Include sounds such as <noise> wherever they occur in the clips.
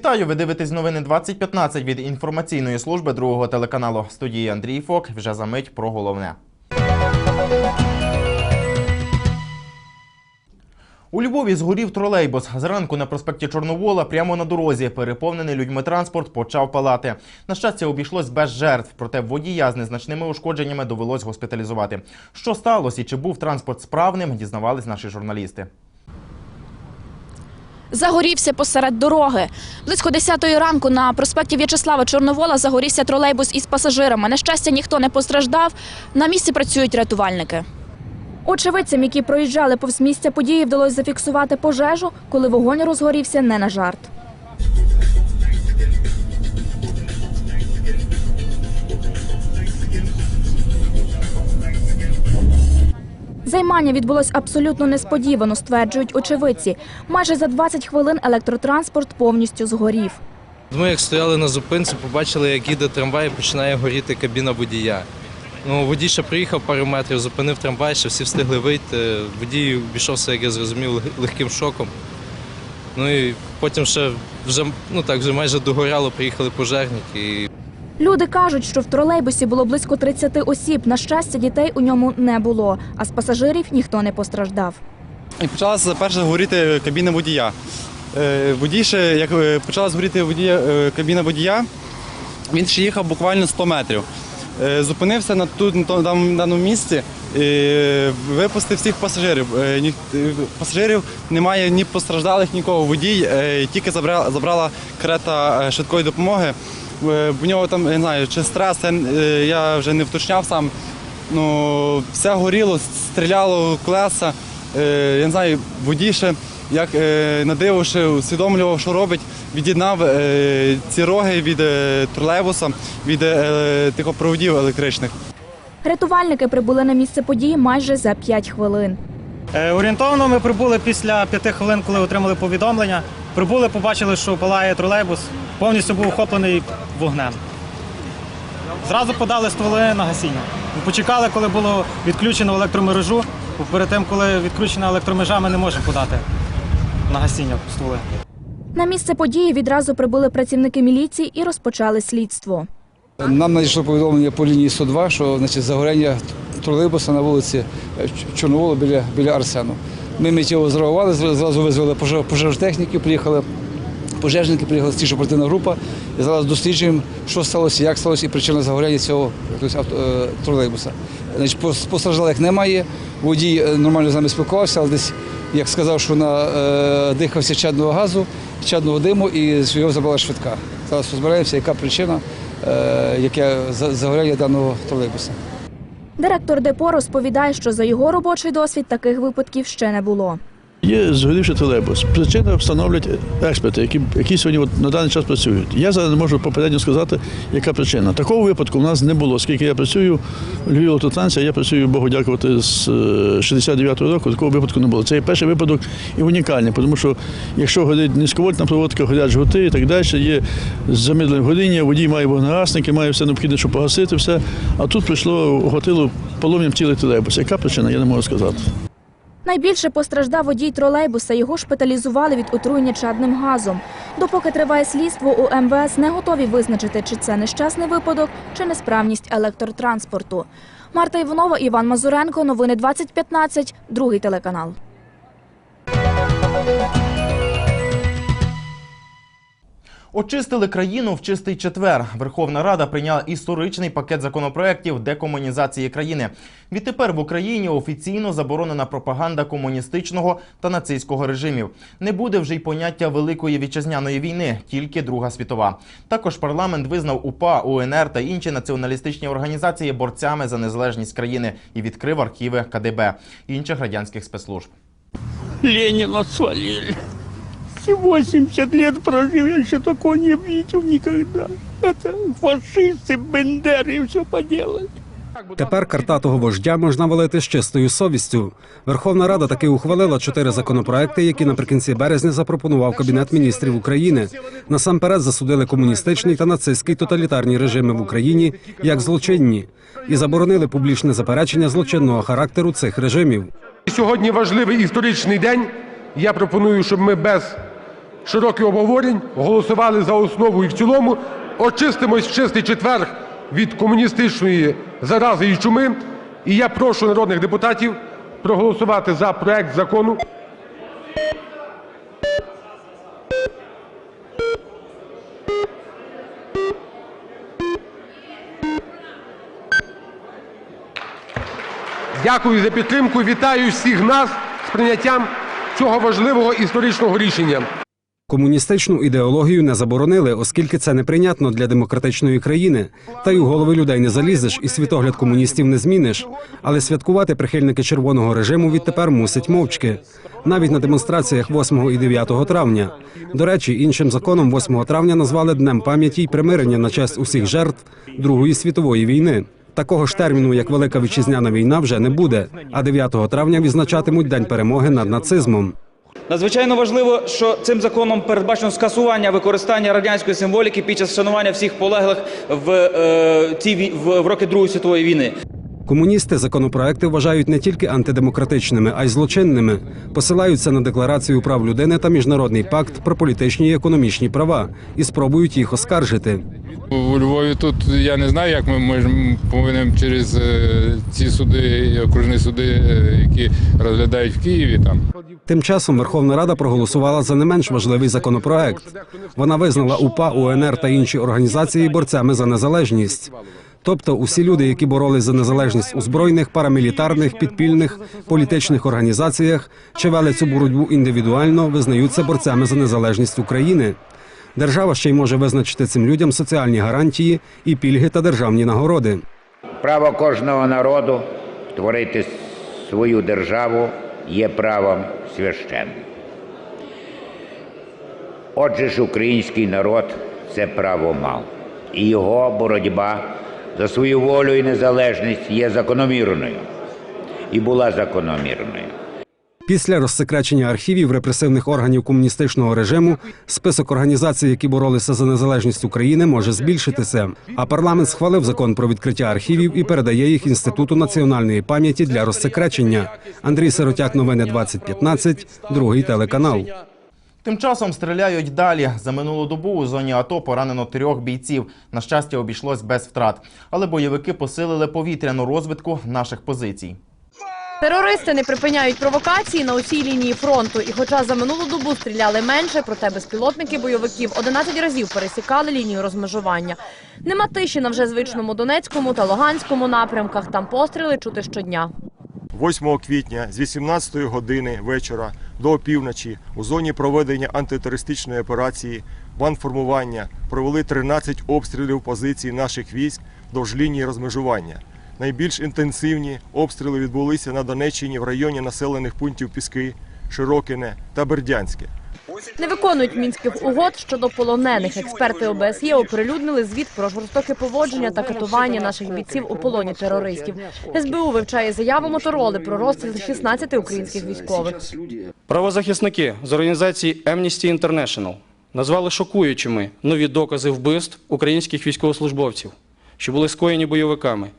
Вітаю! Ви дивитесь новини 2015 від інформаційної служби другого телеканалу. Студії Андрій Фок. Вже за мить про головне. У Львові згорів тролейбус. Зранку на проспекті Чорновола, прямо на дорозі, переповнений людьми транспорт почав палати. На щастя, обійшлось без жертв, проте водія з незначними ушкодженнями довелось госпіталізувати. Що сталося і чи був транспорт справним, дізнавались наші журналісти. Загорівся посеред дороги. Близько 10 ранку на проспекті В'ячеслава Чорновола загорівся тролейбус із пасажирами. На щастя, ніхто не постраждав. На місці працюють рятувальники. Очевидцям, які проїжджали повз місця події, вдалося зафіксувати пожежу, коли вогонь розгорівся не на жарт. Займання відбулось абсолютно несподівано, стверджують очевидці. Майже за 20 хвилин електротранспорт повністю згорів. Ми як стояли на зупинці, побачили, як їде трамвай і починає горіти кабіна водія. Ну, водій ще приїхав пару метрів, зупинив трамвай, ще всі встигли вийти. Водій обійшовся, як я зрозумів, легким шоком. Ну і потім ще вже, ну так, вже майже догоряло, приїхали пожежники. І Люди кажуть, що в тролейбусі було близько 30 осіб. На щастя, дітей у ньому не було, а з пасажирів ніхто не постраждав. І почалася перша горіти кабіна водія. Е, Водій ще, як е, почала згоріти водія, е, кабіна водія, він ще їхав буквально 100 метрів. Зупинився на тут на даному- місці, випустив всіх пасажирів. Пасажирів немає ні постраждалих, нікого. Водій тільки забрала, забрала карета е, швидкої допомоги. Е, В нього там, я не знаю, чи стрес, е, я вже не вточняв сам. Ну, все горіло, стріляло колеса. Е, я не знаю, водій ще, як на диво ще усвідомлював, що робить, від'єднав ці роги від тролейбуса, від е, тих проводів електричних. Рятувальники прибули на місце події майже за 5 хвилин. Орієнтовно ми прибули після п'яти хвилин, коли отримали повідомлення. Прибули, побачили, що палає тролейбус, повністю був охоплений вогнем. Зразу подали стволи на гасіння. Ми почекали, коли було відключено електромережу, бо перед тим, коли відключена електромежа, ми не можемо подати на гасіння стволи. На місце події відразу прибули працівники міліції і розпочали слідство. Нам надійшло повідомлення по лінії 102, що значить, загоряння тролейбуса на вулиці Чорновола біля, біля Арсену. Ми миттєво зреагували, зра- зразу визвали пожеж- пожежтехніки, приїхали пожежники, приїхала слідчо оперативна група. І зараз досліджуємо, що сталося, як сталося і причина загоряння цього е, тролейбуса. Значить, постраждалих немає, водій е, нормально з нами спілкувався, але десь, як сказав, що на, е, чадного газу, чадного диму і його забрала швидка. Зараз розбираємося, яка причина, яке за- загоряння даного тролейбуса. Директор депо розповідає, що за його робочий досвід таких випадків ще не було. Є згорівший тролейбус. Причину встановлять експерти, які, які сьогодні от на даний час працюють. Я зараз не можу попередньо сказати, яка причина. Такого випадку в нас не було. Оскільки я працюю в Львіві автостанція, я працюю Богу дякувати з е, 69-го року. Такого випадку не було. Це є перший випадок і унікальний, тому що якщо горить низьковольтна проводка, горять жгути і так далі, є замедлене горіння, водій має вогнегасники, має все необхідне, щоб погасити все. А тут прийшло оготило полум'ям цілий тролейбус. Яка причина, я не можу сказати. Найбільше постраждав водій тролейбуса. Його шпиталізували від отруєння чадним газом. Допоки триває слідство, у МВС не готові визначити, чи це нещасний випадок, чи несправність електротранспорту. Марта Іванова, Іван Мазуренко. Новини 2015. Другий телеканал. Очистили країну в чистий четвер. Верховна Рада прийняла історичний пакет законопроєктів декомунізації країни. Відтепер в Україні офіційно заборонена пропаганда комуністичного та нацистського режимів. Не буде вже й поняття Великої вітчизняної війни, тільки Друга світова. Також парламент визнав УПА, УНР та інші націоналістичні організації борцями за незалежність країни і відкрив архіви КДБ інших радянських спецслужб. Ленина свалили Все 80 лет прожил, я еще такого не видел никогда. Это фашисты, бендеры, все поделали. Тепер картатого вождя можна валити з чистою совістю. Верховна Рада таки ухвалила чотири законопроекти, які наприкінці березня запропонував Кабінет міністрів України. Насамперед засудили комуністичний та нацистський тоталітарні режими в Україні як злочинні і заборонили публічне заперечення злочинного характеру цих режимів. Сьогодні важливий історичний день. Я пропоную, щоб ми без широких обговорень, голосували за основу і в цілому. Очистимось в чистий четвер від комуністичної зарази і чуми. І я прошу народних депутатів проголосувати за проект закону. Дякую за підтримку. Вітаю всіх нас з прийняттям цього важливого історичного рішення. Комуністичну ідеологію не заборонили, оскільки це неприйнятно для демократичної країни. Та й у голови людей не залізеш, і світогляд комуністів не зміниш. Але святкувати прихильники червоного режиму відтепер мусять мовчки. Навіть на демонстраціях 8 і 9 травня. До речі, іншим законом 8 травня назвали днем пам'яті й примирення на честь усіх жертв Другої світової війни. Такого ж терміну, як Велика Вітчизняна війна, вже не буде. А 9 травня відзначатимуть День перемоги над нацизмом. Надзвичайно важливо, що цим законом передбачено скасування використання радянської символіки під час вшанування всіх полеглих в, е, ці, в, роки Другої світової війни. Комуністи законопроекти вважають не тільки антидемократичними, а й злочинними. Посилаються на декларацію прав людини та міжнародний пакт про політичні і економічні права і спробують їх оскаржити. У Львові тут я не знаю, як ми можемо повинні через е, ці суди, окружні суди, е, які розглядають в Києві там. Тим часом Верховна Рада проголосувала за не менш важливий законопроект. Вона визнала УПА, УНР та інші організації борцями за незалежність. Тобто усі люди, які боролись за незалежність у збройних, парамілітарних, підпільних, політичних організаціях чи вели цю боротьбу індивідуально, визнаються борцями за незалежність України. Держава ще й може визначити цим людям соціальні гарантії і пільги та державні нагороди. Право кожного народу творити свою державу є правом священним. Отже ж, український народ це право мав, і його боротьба за свою волю і незалежність є закономірною і була закономірною. Після розсекречення архівів репресивних органів комуністичного режиму список організацій, які боролися за незалежність України, може збільшитися. А парламент схвалив закон про відкриття архівів і передає їх інституту національної пам'яті для розсекречення. Андрій Сиротяк, новини 2015, другий телеканал. Тим часом стріляють далі. За минулу добу у зоні АТО поранено трьох бійців. На щастя, обійшлось без втрат. Але бойовики посилили повітряну розвідку наших позицій. Терористи не припиняють провокації на усій лінії фронту. І хоча за минулу добу стріляли менше, проте безпілотники бойовиків 11 разів пересікали лінію розмежування. Нема тиші на вже звичному Донецькому та Луганському напрямках. Там постріли чути щодня. 8 квітня з 18 години вечора до опівночі у зоні проведення антитерористичної операції «Банформування» провели 13 обстрілів позицій наших військ довж лінії розмежування. Найбільш інтенсивні обстріли відбулися на Донеччині в районі населених пунктів Піски, Широкине та Бердянське. Не виконують мінських угод щодо полонених. Експерти ОБСЄ оприлюднили звіт про жорстоке поводження та катування наших бійців у полоні терористів. СБУ вивчає заяву Мотороли про розстріл 16 українських військових. Правозахисники з організації Amnesty International назвали шокуючими нові докази вбивств українських військовослужбовців, що були скоєні бойовиками,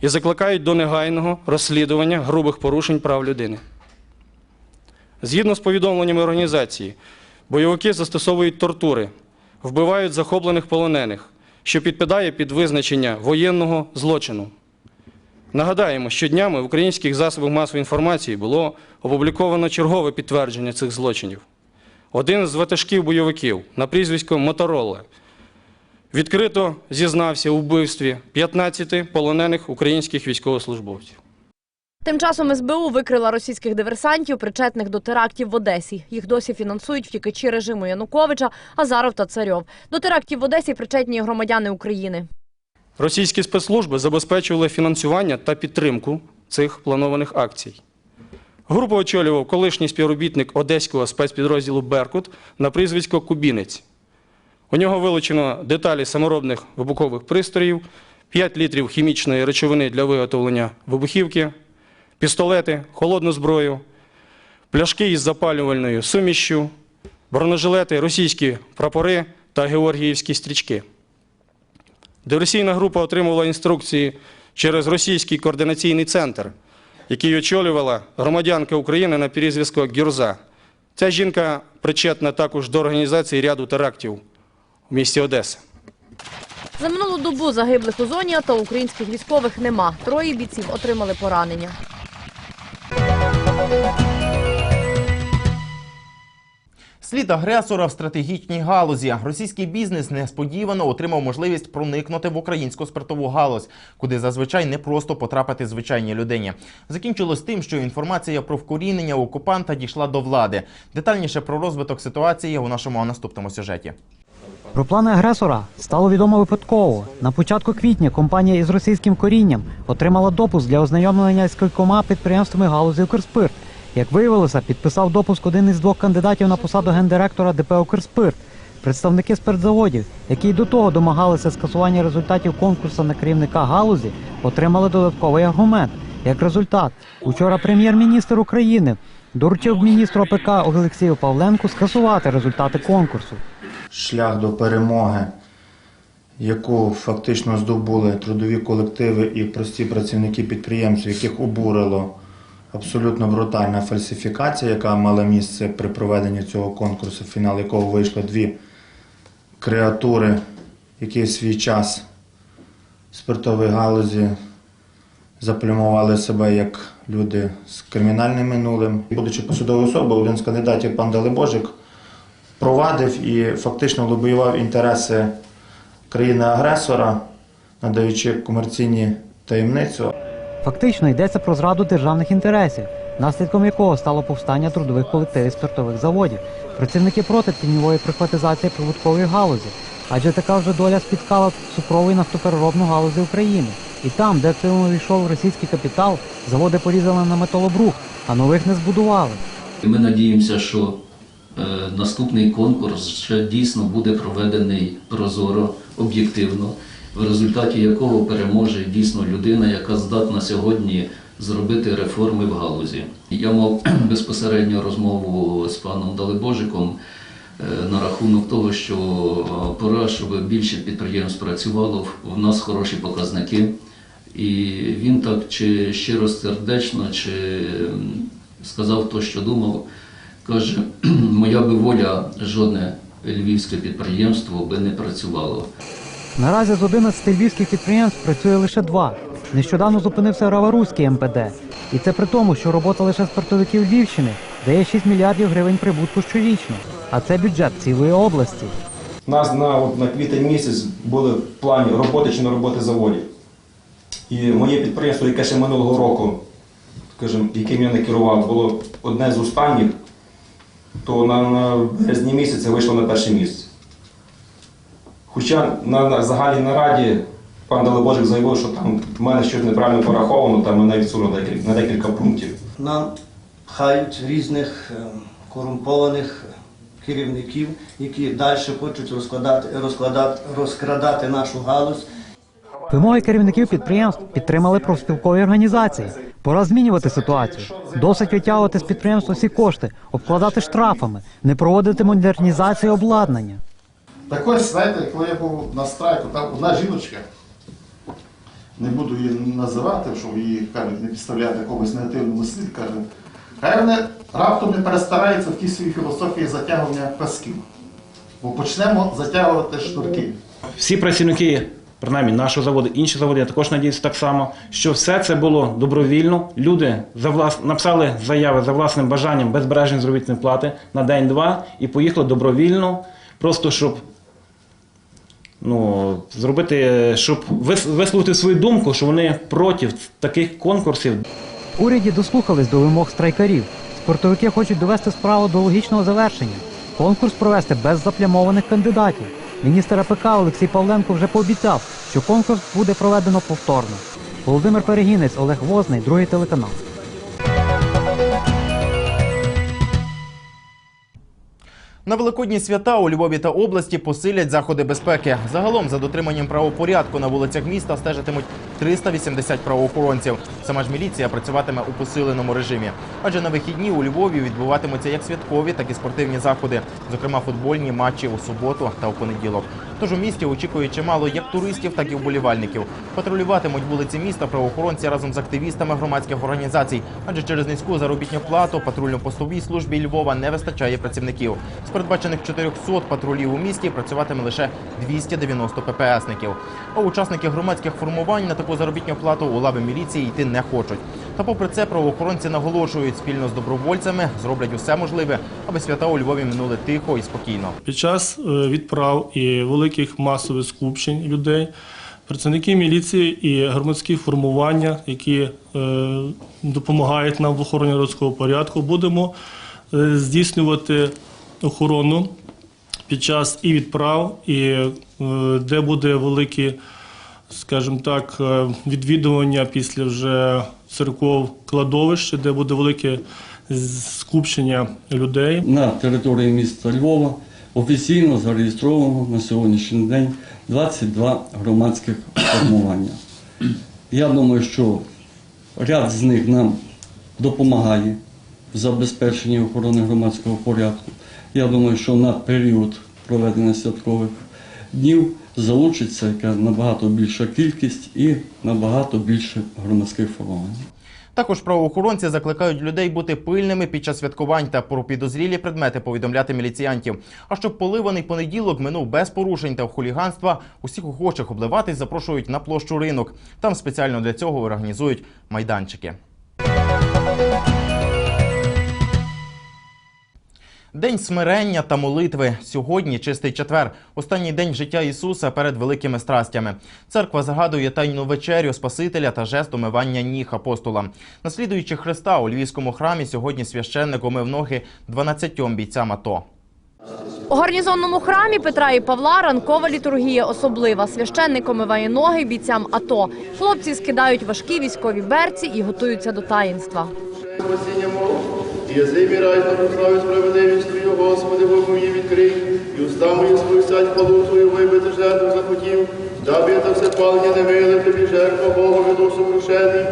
і закликають до негайного розслідування грубих порушень прав людини. Згідно з повідомленнями організації, бойовики застосовують тортури, вбивають захоплених полонених, що підпадає під визначення воєнного злочину. Нагадаємо, що днями в українських засобах масової інформації було опубліковано чергове підтвердження цих злочинів. Один з ватажків бойовиків на прізвисько Моторола відкрито зізнався у вбивстві 15 полонених українських військовослужбовців. Тим часом СБУ викрила російських диверсантів, причетних до терактів в Одесі. Їх досі фінансують втікачі режиму Януковича, Азаров та Царьов. До терактів в Одесі причетні громадяни України. Російські спецслужби забезпечували фінансування та підтримку цих планованих акцій. Групу очолював колишній співробітник одеського спецпідрозділу Беркут на прізвисько Кубінець. У нього вилучено деталі саморобних вибухових пристроїв, 5 літрів хімічної речовини для виготовлення вибухівки, пістолети, холодну зброю, пляшки із запалювальною сумішшю, бронежилети, російські прапори та георгіївські стрічки. Диверсійна група отримувала інструкції через російський координаційний центр, який очолювала громадянка України на перезв'язку Гюрза. Ця жінка причетна також до організації ряду терактів в місті Одеса. За минулу добу загиблих у зоні АТО українських військових нема. Троє бійців отримали поранення. Слід агресора в стратегічній галузі. Російський бізнес несподівано отримав можливість проникнути в українську спиртову галузь, куди зазвичай не просто потрапити звичайній людині. Закінчилось тим, що інформація про вкорінення окупанта дійшла до влади. Детальніше про розвиток ситуації у нашому наступному сюжеті. Про плани агресора стало відомо випадково. На початку квітня компанія із російським корінням отримала допуск для ознайомлення з кількома підприємствами галузі Укрспирт. Як виявилося, підписав допуск один із двох кандидатів на посаду гендиректора ДП Укрспирт. Представники спиртзаводів, які й до того домагалися скасування результатів конкурсу на керівника галузі, отримали додатковий аргумент. Як результат, учора прем'єр-міністр України доручив міністру АПК Олексію Павленку скасувати результати конкурсу. Шлях до перемоги, яку фактично здобули трудові колективи і прості працівники підприємств, яких обурило абсолютно брутальна фальсифікація, яка мала місце при проведенні цього конкурсу, в фінал якого вийшло дві креатури, які в свій час в спиртовій галузі заплюмували себе як люди з кримінальним минулим. Будучи посудовою особою, один з кандидатів пан Далебожик провадив і фактично лобіював інтереси країни-агресора, надаючи комерційні таємницю. Фактично йдеться про зраду державних інтересів, наслідком якого стало повстання трудових колективів спиртових заводів. Працівники проти тіньової прихватизації прибуткової галузі, адже така вже доля спіткала цукрову і нафтопереробну галузі України. І там, де активно війшов російський капітал, заводи порізали на металобрух, а нових не збудували. І Ми надіємося, що наступний конкурс ще дійсно буде проведений прозоро, об'єктивно, в результаті якого переможе дійсно людина, яка здатна сьогодні зробити реформи в галузі. Я мав <clears throat> безпосередньо розмову з паном Далебожиком е, на рахунок того, що е, пора, щоб більше підприємств працювало. В нас хороші показники. І він так чи щиро сердечно, чи сказав то, що думав. Каже, моя би воля, жодне львівське підприємство би не працювало. Наразі з 11 львівських підприємств працює лише два. Нещодавно зупинився Раваруський МПД. І це при тому, що робота лише спиртовиків Львівщини дає 6 мільярдів гривень прибутку щорічно. А це бюджет цілої області. У нас на, от, на квітень місяць були в плані роботи чи не роботи заводів. І моє підприємство, яке ще минулого року, скажімо, яким я не керував, було одне з останніх, то на, на березні місяці вийшло на перше місце. Хоча на, на загальній нараді пан Далебожик заявив, що там в мене щось неправильно пораховано, там мене відсунуло на декілька пунктів. Нам пхають різних е, корумпованих керівників, які далі хочуть розкладати, розкладати, розкрадати нашу галузь. Вимоги керівників підприємств підтримали профспілкові організації. Пора змінювати ситуацію. Досить витягувати з підприємства всі кошти, обкладати штрафами, не проводити модернізацію обладнання. Так ось, знаєте, коли я був на страйку, там одна жіночка, не буду її називати, щоб її кажуть, не підставляти якомусь негативному слід, каже, хай вони раптом не перестараються в тій своїй філософії затягування пасків. Бо почнемо затягувати шнурки. Всі працівники, принаймні нашого заводу, інші заводи, я також надіюся так само, що все це було добровільно. Люди за влас... написали заяви за власним бажанням без збереження заробітної плати на день-два і поїхали добровільно, просто щоб ну, зробити, щоб висловити свою думку, що вони проти таких конкурсів. Уряді дослухались до вимог страйкарів. Спортовики хочуть довести справу до логічного завершення. Конкурс провести без заплямованих кандидатів. Міністр АПК Олексій Павленко вже пообіцяв, що конкурс буде проведено повторно. Володимир Перегінець, Олег Возний, другий телеканал. На великодні свята у Львові та області посилять заходи безпеки. Загалом за дотриманням правопорядку на вулицях міста стежитимуть 380 правоохоронців. Сама ж міліція працюватиме у посиленому режимі. Адже на вихідні у Львові відбуватимуться як святкові, так і спортивні заходи, зокрема футбольні матчі у суботу та у понеділок. Тож у місті очікують чимало як туристів, так і вболівальників. Патрулюватимуть вулиці міста правоохоронці разом з активістами громадських організацій, адже через низьку заробітну плату патрульно-постовій службі Львова не вистачає працівників. З передбачених 400 патрулів у місті працюватиме лише 290 ППСників. А учасники громадських формувань на таку заробітну плату у лави міліції йти не хочуть. Та попри це правоохоронці наголошують, спільно з добровольцями зроблять усе можливе, аби свята у Львові минули тихо і спокійно. Під час е, відправ і великих масових скупчень людей працівники міліції і громадські формування, які е, допомагають нам в охороні родського порядку, будемо е, здійснювати охорону під час і відправ, і де буде великі, скажімо так, е, відвідування після вже церков кладовища, де буде велике скупчення людей. На території міста Львова офіційно зареєстровано на сьогоднішній день 22 громадських формування. Я думаю, що ряд з них нам допомагає в забезпеченні охорони громадського порядку. Я думаю, що на період проведення святкових днів залучиться яка набагато більша кількість і набагато більше громадських формувань. Також правоохоронці закликають людей бути пильними під час святкувань та про підозрілі предмети повідомляти міліціянтів. А щоб поливаний понеділок минув без порушень та хуліганства, усіх охочих обливатись запрошують на площу ринок. Там спеціально для цього організують майданчики. День смирення та молитви. Сьогодні чистий четвер, останній день життя Ісуса перед великими страстями. Церква згадує тайну вечерю Спасителя та жест умивання ніг апостола. Наслідуючи Христа у львівському храмі, сьогодні священник умив ноги 12 бійцям АТО. У гарнізонному храмі Петра і Павла ранкова літургія особлива. Священник омиває ноги бійцям АТО. Хлопці скидають важкі військові берці і готуються до таїнства. Язик мій рай, прославі справедливість Твою, Господи, Бог мої відкрий, і уста мої сповістять хвалу Твою, вибити жертву захотів, даби та все палення не миле, тобі жертва Бога від сокрушений.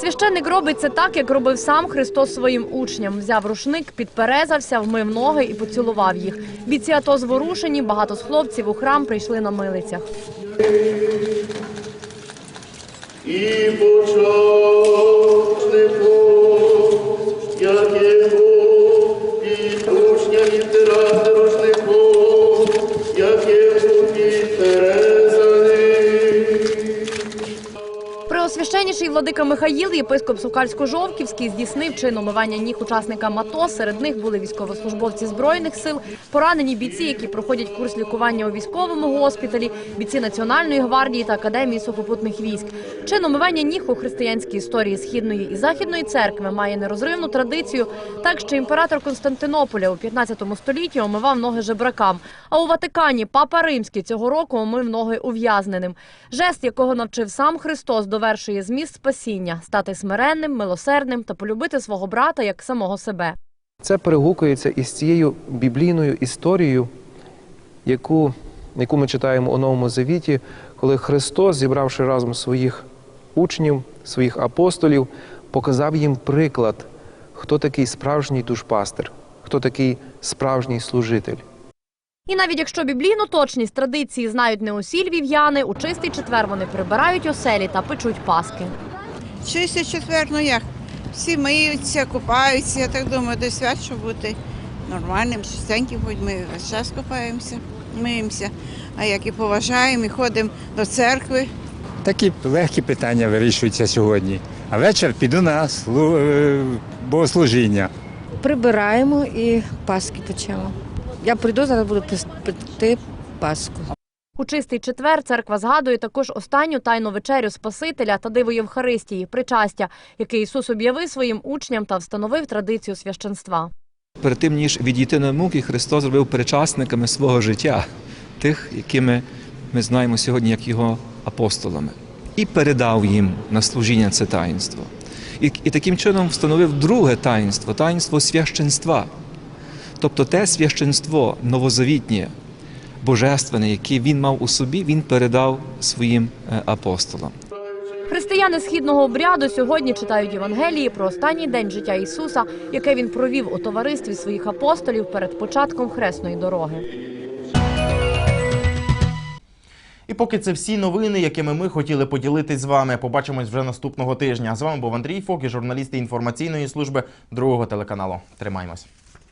Священник робить це так, як робив сам Христос своїм учням. Взяв рушник, підперезався, вмив ноги і поцілував їх. Бійці АТО зворушені, багато з хлопців у храм прийшли на милицях. І початнику, як його під учня відтирати Преосвященніший владика Михаїл, єпископ Сукальсько-Жовківський, здійснив чин омивання ніг учасникам АТО. Серед них були військовослужбовці Збройних сил, поранені бійці, які проходять курс лікування у військовому госпіталі, бійці Національної гвардії та Академії сухопутних військ. Чин омивання ніг у християнській історії Східної і Західної церкви має нерозривну традицію, так що імператор Константинополя у 15 столітті омивав ноги жебракам. А у Ватикані папа Римський цього року омив ноги ув'язненим. Жест, якого навчив сам Христос, довершує зміст спасіння стати смиренним, милосердним та полюбити свого брата як самого себе. Це перегукується із цією біблійною історією, яку, яку ми читаємо у Новому Завіті, коли Христос, зібравши разом своїх учнів, своїх апостолів, показав їм приклад, хто такий справжній душпастир, хто такий справжній служитель. І навіть якщо біблійну точність традиції знають не усі львів'яни, у чистий четвер вони прибирають оселі та печуть паски. Чистий четвер, ну як? Всі миються, купаються, я так думаю, до свят, щоб бути нормальним, чистеньким, хоч ми весь час купаємося, миємося. А як і поважаємо, і ходимо до церкви. Такі легкі питання вирішуються сьогодні. А вечір піду на е, богослужіння. Прибираємо і паски печемо. Я прийду, зараз буду пекти паску. У чистий четвер церква згадує також останню тайну вечерю Спасителя та диво Євхаристії, причастя, яке Ісус об'явив своїм учням та встановив традицію священства. Перед тим ніж відійти на муки, Христос зробив перечасниками свого життя, тих, якими ми знаємо сьогодні як його апостолами, і передав їм на служіння це таїнство. І, і таким чином встановив друге таїнство таїнство священства. Тобто те священство новозавітнє, божественне, яке він мав у собі, він передав своїм е, апостолам. Християни східного обряду сьогодні читають Євангелії про останній день життя Ісуса, яке він провів у товаристві своїх апостолів перед початком хресної дороги. І поки це всі новини, якими ми хотіли поділитись з вами. Побачимось вже наступного тижня. З вами був Андрій Фок і журналісти інформаційної служби другого телеканалу. Тримаймось.